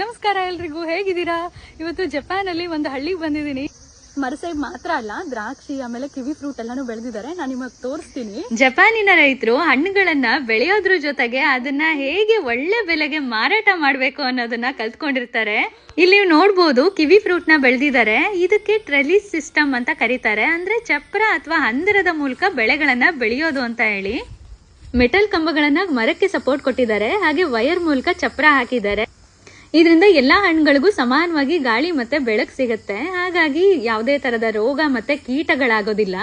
ನಮಸ್ಕಾರ ಎಲ್ರಿಗೂ ಹೇಗಿದ್ದೀರಾ? ಇವತ್ತು ಜಪಾನ್ ಅಲ್ಲಿ ಒಂದು ಹಳ್ಳಿಗೆ ಬಂದಿದ್ದೀನಿ. ಮರಸೈಡ್ ಮಾತ್ರ ಅಲ್ಲ ದ್ರಾಕ್ಷಿ ಆಮೇಲೆ ಕಿವಿ ಫ್ರೂಟ್ ಎಲ್ಲಾನು ಬೆಳೆದಿದ್ದಾರೆ ನಾನು ನಿಮಗೆ ತೋರಿಸ್ತೀನಿ. ಜಪಾನಿನ ರೈತರು ಹಣ್ಣುಗಳನ್ನ ಬೆಳೆಯೋದ್ರ ಜೊತೆಗೆ ಅದನ್ನ ಹೇಗೆ ಒಳ್ಳೆ ಬೆಲೆಗೆ ಮಾರಾಟ ಮಾಡಬೇಕು ಅನ್ನೋದನ್ನ ಕಲ್ತ್ಕೊಂಡಿರ್ತಾರೆ. ಇಲ್ಲಿ ನೀವು ನೋಡ್ಬೋದು ಕಿವಿ ಫ್ರೂಟ್ನ ಬೆಳೆದಿದ್ದಾರೆ ಇದಕ್ಕೆ ಟ್ರೆಲಿಸ್ ಸಿಸ್ಟಮ್ ಅಂತ ಕರೀತಾರೆ. ಅಂದ್ರೆ ಚಪ್ರ ಅಥವಾ ಹಂದರದ ಮೂಲಕ ಬೆಳೆಗಳನ್ನ ಬೆಳೆಯೋದು ಅಂತ ಹೇಳಿ. ಮೆಟಲ್ ಕಂಬಗಳನ್ನ ಮರಕ್ಕೆ ಸಪೋರ್ಟ್ ಕೊಟ್ಟಿದ್ದಾರೆ. ಹಾಗೆ ವೈರ್ ಮೂಲಕ ಚಪ್ರ ಹಾಕಿದ್ದಾರೆ. ಇದರಿಂದ ಎಲ್ಲಾ ಹಣ್ಣುಗಳಿಗೂ ಸಮಾನವಾಗಿ ಗಾಳಿ ಮತ್ತೆ ಬೆಳಕು ಸಿಗುತ್ತೆ. ಹಾಗಾಗಿ ಯಾವುದೇ ತರದ ರೋಗ ಮತ್ತೆ ಕೀಟಗಳಾಗೋದಿಲ್ಲ.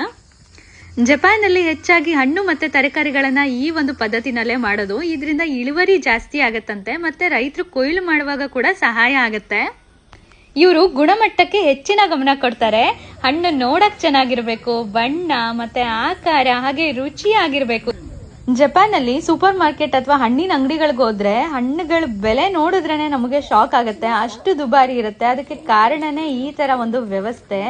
ಜಪಾನಲ್ಲಿ ಹೆಚ್ಚಾಗಿ ಹಣ್ಣು ಮತ್ತೆ ತರಕಾರಿಗಳನ್ನ ಈ ಒಂದು ಪದ್ಧತಿನಲ್ಲೇ ಮಾಡೋದು. ಇದರಿಂದ ಇಳುವರಿ ಜಾಸ್ತಿ ಆಗತ್ತಂತೆ, ಮತ್ತೆ ರೈತರು ಕೊಯ್ಲು ಮಾಡುವಾಗ ಕೂಡ ಸಹಾಯ ಆಗತ್ತೆ. ಇವರು ಗುಣಮಟ್ಟಕ್ಕೆ ಹೆಚ್ಚಿನ ಗಮನ ಕೊಡ್ತಾರೆ. ಹಣ್ಣು ನೋಡಕ್ ಚೆನ್ನಾಗಿರ್ಬೇಕು, ಬಣ್ಣ ಮತ್ತೆ ಆಕಾರ ಹಾಗೆ ರುಚಿಯಾಗಿರ್ಬೇಕು. ಜಪಾನಲ್ಲಿ ಸೂಪರ್ ಮಾರ್ಕೆಟ್ ಅಥವಾ ಹಣ್ಣಿನ ಅಂಗಡಿಗಳಿಗೆ ಹೋದ್ರೆ ಹಣ್ಣುಗಳ ಬೆಲೆ ನೋಡಿದ್ರೇನೆ ನಮಗೆ ಶಾಕ್ ಆಗುತ್ತೆ, ಅಷ್ಟು ದುಬಾರಿ ಇರುತ್ತೆ. ಅದಕ್ಕೆ ಕಾರಣನೇ ಈ ತರ ಒಂದು ವ್ಯವಸ್ಥೆ.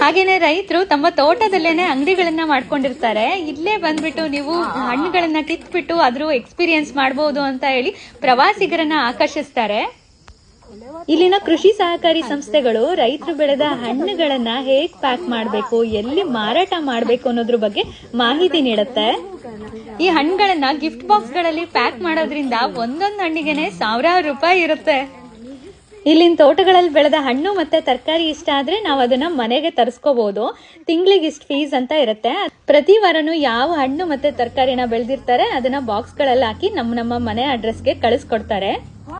ಹಾಗೇನೆ ರೈತರು ತಮ್ಮ ತೋಟದಲ್ಲೇನೆ ಅಂಗಡಿಗಳನ್ನ ಮಾಡ್ಕೊಂಡಿರ್ತಾರೆ. ಇಲ್ಲೇ ಬಂದ್ಬಿಟ್ಟು ನೀವು ಹಣ್ಣುಗಳನ್ನ ಕಿತ್ಬಿಟ್ಟು ಅದ್ರ ಎಕ್ಸ್ಪೀರಿಯನ್ಸ್ ಮಾಡಬಹುದು ಅಂತ ಹೇಳಿ ಪ್ರವಾಸಿಗರನ್ನ ಆಕರ್ಷಿಸ್ತಾರೆ. ಇಲ್ಲಿನ ಕೃಷಿ ಸಹಕಾರಿ ಸಂಸ್ಥೆಗಳು ರೈತರು ಬೆಳೆದ ಹಣ್ಣುಗಳನ್ನ ಹೇಗ್ ಪ್ಯಾಕ್ ಮಾಡಬೇಕು, ಎಲ್ಲಿ ಮಾರಾಟ ಮಾಡಬೇಕು ಅನ್ನೋದ್ರ ಬಗ್ಗೆ ಮಾಹಿತಿ ನೀಡುತ್ತೆ. ಈ ಹಣ್ಣುಗಳನ್ನ ಗಿಫ್ಟ್ ಬಾಕ್ಸ್ಗಳಲ್ಲಿ ಪ್ಯಾಕ್ ಮಾಡೋದ್ರಿಂದ ಒಂದೊಂದು ಹಣ್ಣಿಗೆನೆ ಸಾವಿರಾರು ರೂಪಾಯಿ ಇರುತ್ತೆ. ಇಲ್ಲಿನ ತೋಟಗಳಲ್ಲಿ ಬೆಳೆದ ಹಣ್ಣು ಮತ್ತೆ ತರಕಾರಿ ಇಷ್ಟ ಆದ್ರೆ ನಾವು ಅದನ್ನ ಮನೆಗೆ ತರಿಸ್ಕೋಬಹುದು ತಿಂಗಳಿಗೆ ಇಷ್ಟು ಫೀಸ್ ಅಂತ ಇರುತ್ತೆ. ಪ್ರತಿ ವಾರನೂ ಯಾವ ಹಣ್ಣು ಮತ್ತೆ ತರಕಾರಿನ ಬೆಳೆದಿರ್ತಾರೆ ಅದನ್ನ ಬಾಕ್ಸ್ಗಳಲ್ಲಿ ಹಾಕಿ ನಮ್ಮ ನಮ್ಮ ಮನೆ ಅಡ್ರೆಸ್ಗೆ ಕಳಿಸ್ಕೊಡ್ತಾರೆ.